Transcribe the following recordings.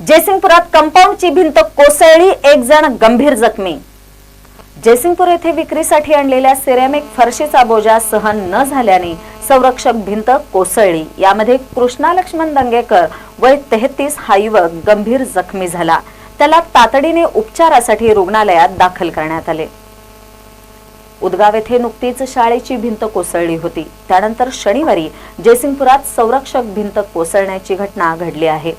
जयसिंगपुरात कंपाऊंडची भिंत कोसळली एक जण गंभीर जखमी. जयसिंगपूर येथे विक्रीसाठी आणलेल्या सिरेमिक फरशीचा बोजा सहन न झाल्याने संरक्षक भिंत कोसळली. यामध्ये कृष्णा लक्ष्मण दंगेकर वय तेहतीस हा युवक गंभीर जखमी झाला. त्याला तातडीने उपचारासाठी रुग्णालयात दाखल करण्यात आले. उदगाव येथे नुकतीच शाळेची भिंत कोसळली होती. त्यानंतर शनिवारी जयसिंगपुरात संरक्षक भिंत कोसळण्याची घटना घडली आहे.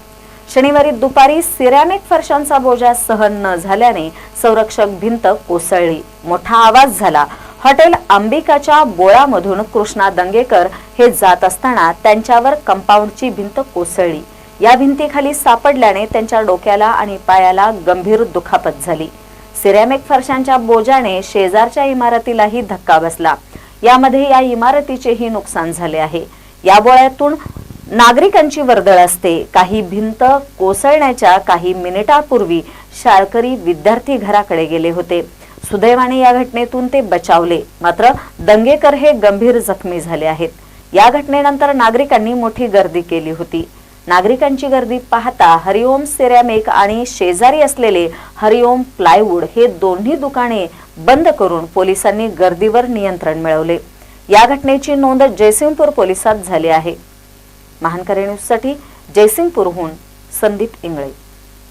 शनिवारी दुपारी सिरॅमिक फरशांचा बोजा सहन न झाल्याने संरक्षक भिंत कोसळली. मोठा आवाज झाला. हॉटेल अंबिकाच्या बोळामधून कृष्णा दंगेकर हे जात असताना त्यांच्यावर कंपाऊंडची भिंत कोसळली. या भिंतीखाली सापडल्याने त्यांच्या डोक्याला आणि पायाला गंभीर दुखापत झाली. सिरॅमिक फरशांच्या बोजाने शेजारच्या इमारतीलाही धक्का बसला. यामध्ये या इमारतीचेही नुकसान झाले आहे. या बोळ्यातून नागरिकांची वर्दळ असते. काही भिंत कोसळण्याच्या काही मिनिटापूर्वी शाळकरी विद्यार्थी घराकडे गेले होते. सुदैवाने या घटनेतून ते बचावले. मात्र दंगेकर हे गंभीर जखमी झाले आहेत. या घटनेनंतर नागरिकांनी मोठी गर्दी केली होती. नागरिकांची गर्दी पाहता हरिओम सिरॅमिक आणि शेजारी असलेले हरिओम प्लायवूड हे दोन्ही दुकाने बंद करून पोलिसांनी गर्दीवर नियंत्रण मिळवले. या घटनेची नोंद जयसिंगपूर पोलिसात झाली आहे. महानकरे न्यूजसाठी जयसिंगपूरहून संदीप इंगळे.